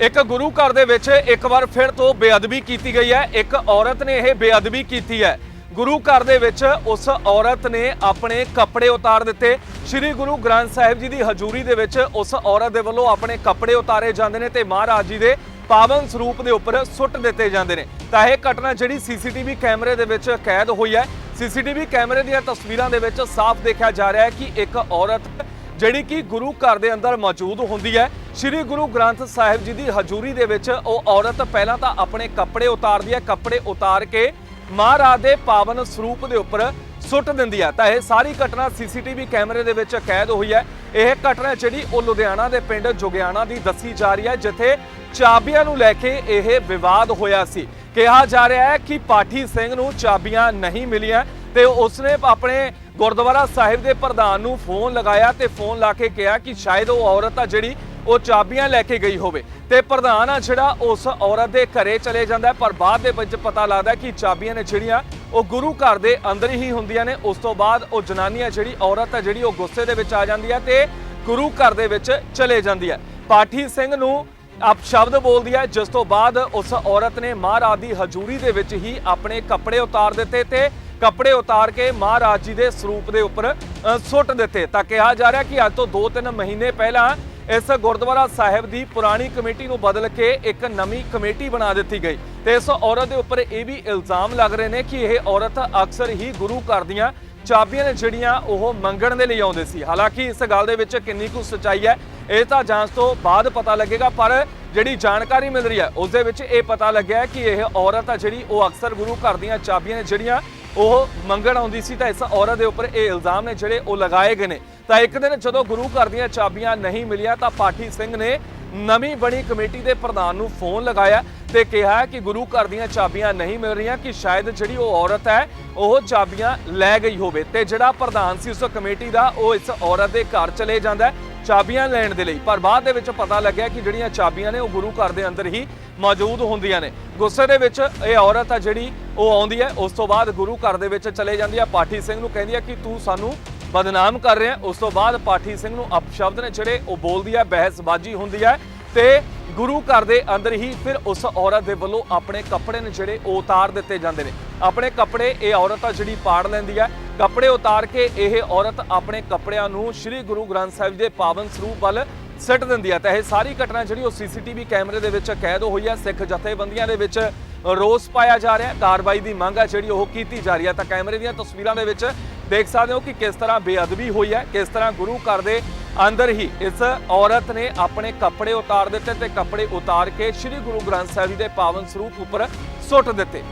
ਇੱਕ ਗੁਰੂ ਘਰ ਦੇ ਵਿੱਚ ਇੱਕ ਵਾਰ ਫਿਰ ਤੋਂ ਬੇਅਦਬੀ ਕੀਤੀ ਗਈ ਹੈ। ਇੱਕ ਔਰਤ ਨੇ ਇਹ ਬੇਅਦਬੀ ਕੀਤੀ ਹੈ। ਗੁਰੂ ਘਰ ਦੇ ਵਿੱਚ ਉਸ ਔਰਤ ਨੇ ਆਪਣੇ ਕੱਪੜੇ ਉਤਾਰ ਦਿੱਤੇ। ਸ੍ਰੀ ਗੁਰੂ ਗ੍ਰੰਥ ਸਾਹਿਬ ਜੀ ਦੀ ਹਜ਼ੂਰੀ ਦੇ ਵਿੱਚ ਉਸ ਔਰਤ ਦੇ ਵੱਲੋਂ ਆਪਣੇ ਕੱਪੜੇ ਉਤਾਰੇ ਜਾਂਦੇ ਨੇ ਤੇ ਮਹਾਰਾਜ ਜੀ ਦੇ ਪਾਵਨ ਸਰੂਪ ਦੇ ਉੱਪਰ ਸੁੱਟ ਦਿੱਤੇ ਜਾਂਦੇ ਨੇ। ਤਾਂ ਇਹ ਘਟਨਾ ਜਿਹੜੀ ਸੀਸੀਟੀਵੀ ਕੈਮਰੇ ਦੇ ਵਿੱਚ ਕੈਦ ਹੋਈ ਹੈ। ਸੀਸੀਟੀਵੀ ਕੈਮਰੇ ਦੀਆਂ ਤਸਵੀਰਾਂ ਦੇ ਵਿੱਚ ਸਾਫ਼ ਦੇਖਿਆ ਜਾ ਰਿਹਾ ਹੈ ਕਿ ਇੱਕ ਔਰਤ ਜਿਹੜੀ ਕਿ ਗੁਰੂ ਘਰ ਦੇ ਅੰਦਰ ਮੌਜੂਦ ਹੁੰਦੀ ਹੈ ਸ੍ਰੀ ਗੁਰੂ ਗ੍ਰੰਥ ਸਾਹਿਬ ਜੀ ਦੀ ਹਜ਼ੂਰੀ ਦੇ ਵਿੱਚ ਉਹ ਔਰਤ ਪਹਿਲਾਂ ਤਾਂ ਆਪਣੇ ਕੱਪੜੇ ਉਤਾਰਦੀ ਹੈ, ਕੱਪੜੇ ਉਤਾਰ ਕੇ ਮਹਾਰਾਜ ਦੇ ਪਾਵਨ ਸਰੂਪ ਦੇ ਉੱਪਰ ਸੁੱਟ ਦਿੰਦੀ ਹੈ। ਤਾਂ ਇਹ ਸਾਰੀ ਘਟਨਾ ਸੀਸੀਟੀਵੀ ਕੈਮਰੇ ਦੇ ਵਿੱਚ ਕੈਦ ਹੋਈ ਹੈ। ਇਹ ਘਟਨਾ ਜਿਹੜੀ ਉਹ ਲੁਧਿਆਣਾ ਦੇ ਪਿੰਡ ਜੁਗਿਆਣਾ ਦੀ ਦੱਸੀ ਜਾ ਰਹੀ ਹੈ, ਜਿੱਥੇ ਚਾਬੀਆਂ ਨੂੰ ਲੈ ਕੇ ਇਹ ਵਿਵਾਦ ਹੋਇਆ ਸੀ। ਕਿਹਾ ਜਾ ਰਿਹਾ ਹੈ ਕਿ ਪਾਠੀ ਸਿੰਘ ਨੂੰ ਚਾਬੀਆਂ ਨਹੀਂ ਮਿਲੀਆਂ ਤੇ ਉਸਨੇ ਆਪਣੇ ਗੁਰਦੁਆਰਾ ਸਾਹਿਬ ਦੇ ਪ੍ਰਧਾਨ ਨੂੰ ਫੋਨ ਲਗਾਇਆ ਤੇ ਫੋਨ ਲਾ ਕੇ ਕਿਹਾ ਕਿ ਸ਼ਾਇਦ ਉਹ ਔਰਤ ਆ ਜਿਹੜੀ ਉਹ ਚਾਬੀਆਂ ਲੈ ਕੇ ਗਈ ਹੋਵੇ। ਤੇ ਪ੍ਰਧਾਨ ਆ ਜਿਹੜਾ, ਉਸ ਔਰਤ ਦੇ ਘਰੇ ਚਲੇ ਜਾਂਦਾ ਪਰ ਬਾਅਦ ਦੇ ਵਿੱਚ ਪਤਾ ਲੱਗਦਾ ਕਿ ਚਾਬੀਆਂ ਨੇ ਜਿਹੜੀਆਂ, ਉਹ ਗੁਰੂ ਘਰ ਦੇ ਅੰਦਰ ਹੀ ਹੁੰਦੀਆਂ ਨੇ। ਉਸ ਤੋਂ ਬਾਅਦ ਉਹ ਜਨਾਨੀ ਆ ਜਿਹੜੀ ਔਰਤ ਆ ਜਿਹੜੀ ਉਹ ਗੁੱਸੇ ਦੇ ਵਿੱਚ ਆ ਜਾਂਦੀ ਹੈ ਤੇ ਗੁਰੂ ਘਰ ਦੇ ਵਿੱਚ ਚਲੇ ਜਾਂਦੀ ਹੈ। ਪਾਠੀ ਸਿੰਘ ਨੂੰ ਆਪ ਸ਼ਬਦ ਬੋਲਦੀ ਹੈ, ਜਿਸ ਤੋਂ ਬਾਅਦ ਉਸ ਔਰਤ ਨੇ ਮਹਾਰਾਜ ਦੀ ਹਜ਼ੂਰੀ ਦੇ ਵਿੱਚ ਹੀ ਆਪਣੇ ਕੱਪੜੇ ਉਤਾਰ ਦਿੱਤੇ ਤੇ ਕੱਪੜੇ ਉਤਾਰ ਕੇ ਮਹਾਰਾਜ ਜੀ ਦੇ ਸਰੂਪ ਦੇ ਉੱਪਰ ਸੁੱਟ ਦਿੱਤੇ। ਤਾਂ ਕਿਹਾ ਜਾ ਰਿਹਾ ਕਿ ਅੱਜ ਤੋਂ 2-3 ਮਹੀਨੇ ਪਹਿਲਾਂ ਇਸ ਗੁਰਦੁਆਰਾ ਸਾਹਿਬ ਦੀ ਪੁਰਾਣੀ ਕਮੇਟੀ ਨੂੰ ਬਦਲ ਕੇ ਇੱਕ ਨਵੀਂ ਕਮੇਟੀ ਬਣਾ ਦਿੱਤੀ ਗਈ। ਤੇ ਇਸ ਔਰਤ ਦੇ ਉੱਪਰ ਇਹ ਵੀ ਇਲਜ਼ਾਮ ਲੱਗ ਰਹੇ ਨੇ ਕਿ ਇਹ ਔਰਤ ਅਕਸਰ ਹੀ ਗੁਰੂ ਘਰ ਦੀਆਂ ਚਾਬੀਆਂ ਨੇ ਜਿਹੜੀਆਂ ਉਹ ਮੰਗਣ ਦੇ ਲਈ ਆਉਂਦੇ ਸੀ। ਹਾਲਾਂਕਿ ਇਸ ਗੱਲ ਦੇ ਵਿੱਚ ਕਿੰਨੀ ਕੁ ਸੱਚਾਈ ਹੈ, ਇਹ ਤਾਂ ਜਾਂਚ ਤੋਂ ਬਾਅਦ ਪਤਾ ਲੱਗੇਗਾ, ਪਰ ਜਿਹੜੀ ਜਾਣਕਾਰੀ ਮਿਲ ਰਹੀ ਹੈ, ਉਸ ਦੇ ਵਿੱਚ ਇਹ ਪਤਾ ਲੱਗਿਆ ਕਿ ਇਹ ਔਰਤ ਆ ਜਿਹੜੀ ਉਹ ਅਕਸਰ ਗੁਰੂ ਘਰ ਦੀਆਂ ਚਾਬੀਆਂ ਨੇ ਜਿਹੜੀਆਂ ਉਹ ਮੰਗਣ ਆਉਂਦੀ ਸੀ, ਤਾਂ ਇਸ ਔਰਤ ਦੇ ਉੱਪਰ ਇਹ ਇਲਜ਼ਾਮ ਨੇ ਜਿਹੜੇ ਉਹ ਲਗਾਏ ਗਏ ਨੇ। ਤਾਂ ਇੱਕ ਦਿਨ ਜਦੋਂ ਗੁਰੂ ਘਰ ਦੀਆਂ ਚਾਬੀਆਂ ਨਹੀਂ ਮਿਲੀਆਂ ਤਾਂ ਪਾਠੀ ਸਿੰਘ ਨੇ ਨਵੀਂ ਬਣੀ ਕਮੇਟੀ ਦੇ ਪ੍ਰਧਾਨ ਨੂੰ ਫੋਨ ਲਗਾਇਆ ਤੇ ਕਿਹਾ ਕਿ ਗੁਰੂ ਘਰ ਦੀਆਂ ਚਾਬੀਆਂ ਨਹੀਂ ਮਿਲ ਰਹੀਆਂ, ਕਿ ਸ਼ਾਇਦ ਜਿਹੜੀ ਉਹ ਔਰਤ ਹੈ, ਉਹ ਚਾਬੀਆਂ ਲੈ ਗਈ ਹੋਵੇ। ਤੇ ਜਿਹੜਾ ਪ੍ਰਧਾਨ ਸੀ ਉਸ ਕਮੇਟੀ ਦਾ, ਉਹ ਇਸ ਔਰਤ ਦੇ ਘਰ ਚਲੇ ਜਾਂਦਾ ਚਾਬੀਆਂ ਲੈਣ ਦੇ ਲਈ। ਪਰ ਬਾਅਦ ਦੇ ਵਿੱਚ ਪਤਾ ਲੱਗਿਆ ਕਿ ਜਿਹੜੀਆਂ ਚਾਬੀਆਂ ਨੇ, ਉਹ ਗੁਰੂ ਘਰ ਦੇ ਅੰਦਰ ਹੀ ਮੌਜੂਦ ਹੁੰਦੀਆਂ ਨੇ। ਗੁੱਸੇ ਦੇ ਵਿੱਚ ਇਹ ਔਰਤ ਆ ਜਿਹੜੀ, ਉਹ ਆਉਂਦੀ ਹੈ, ਉਸ ਤੋਂ ਬਾਅਦ ਗੁਰੂ ਘਰ ਦੇ ਵਿੱਚ ਚਲੇ ਜਾਂਦੀ ਹੈ। ਪਾਠੀ ਸਿੰਘ ਨੂੰ ਕਹਿੰਦੀ ਹੈ ਕਿ ਤੂੰ ਸਾਨੂੰ ਬਦਨਾਮ ਕਰ ਰਿਹਾ ਹੈ। ਉਸ ਤੋਂ ਬਾਅਦ ਪਾਠੀ ਸਿੰਘ ਨੂੰ ਅਪਸ਼ਬਦ ਨੇ ਜਿਹੜੇ ਉਹ ਬੋਲਦੀ ਹੈ ਬਹਿਸਬਾਜ਼ੀ ਹੁੰਦੀ ਹੈ ਤੇ ਗੁਰੂ ਘਰ ਦੇ ਅੰਦਰ ਹੀ ਫਿਰ ਉਸ ਔਰਤ ਦੇ ਵੱਲੋਂ ਆਪਣੇ ਕੱਪੜੇ ਨੇ ਜਿਹੜੇ ਉਹ ਉਤਾਰ ਦਿੱਤੇ ਜਾਂਦੇ ਨੇ। ਆਪਣੇ ਕੱਪੜੇ, ਇਹ ਔਰਤ ਆ ਜਿਹੜੀ ਪਾੜ ਲੈਂਦੀ ਹੈ ਕੱਪੜੇ ਉਤਾਰ ਕੇ ਇਹ ਔਰਤ ਆਪਣੇ ਕੱਪੜਿਆਂ ਨੂੰ ਸ੍ਰੀ ਗੁਰੂ ਗ੍ਰੰਥ ਸਾਹਿਬ ਦੇ ਪਾਵਨ ਸਰੂਪ ਵੱਲ ਸਿੱਟ ਦਿੰਦੀ ਹੈ ਤਾਂ ਇਹ ਸਾਰੀ ਘਟਨਾ ਜਿਹੜੀ ਉਹ ਸੀਸੀਟੀਵੀ ਕੈਮਰੇ ਦੇ ਵਿੱਚ ਕੈਦ ਹੋਈ ਹੈ ਸਿੱਖ ਜਥੇਬੰਦੀਆਂ ਦੇ ਵਿੱਚ ਰੋਸ ਪਾਇਆ ਜਾ ਰਿਹਾ। ਕਾਰਵਾਈ ਦੀ ਮੰਗ ਹੈ ਜਿਹੜੀ ਉਹ ਕੀਤੀ ਜਾ ਰਹੀ ਹੈ ਤਾਂ ਕੈਮਰੇ ਦੀਆਂ ਤਸਵੀਰਾਂ ਦੇ ਵਿੱਚ ਦੇਖ ਸਕਦੇ ਹੋ ਕਿ ਕਿਸ ਤਰ੍ਹਾਂ ਬੇਅਦਬੀ ਹੋਈ ਹੈ, ਕਿਸ ਤਰ੍ਹਾਂ ਗੁਰੂ ਘਰ ਦੇ ਅੰਦਰ ਹੀ ਇਸ ਔਰਤ ਨੇ ਆਪਣੇ ਕੱਪੜੇ ਉਤਾਰ ਦਿੱਤੇ ਤੇ ਕੱਪੜੇ ਉਤਾਰ ਕੇ ਸ੍ਰੀ ਗੁਰੂ ਗ੍ਰੰਥ ਸਾਹਿਬ ਜੀ ਦੇ ਪਾਵਨ ਸਰੂਪ ਉੱਪਰ ਸੁੱਟ ਦਿੱਤੇ।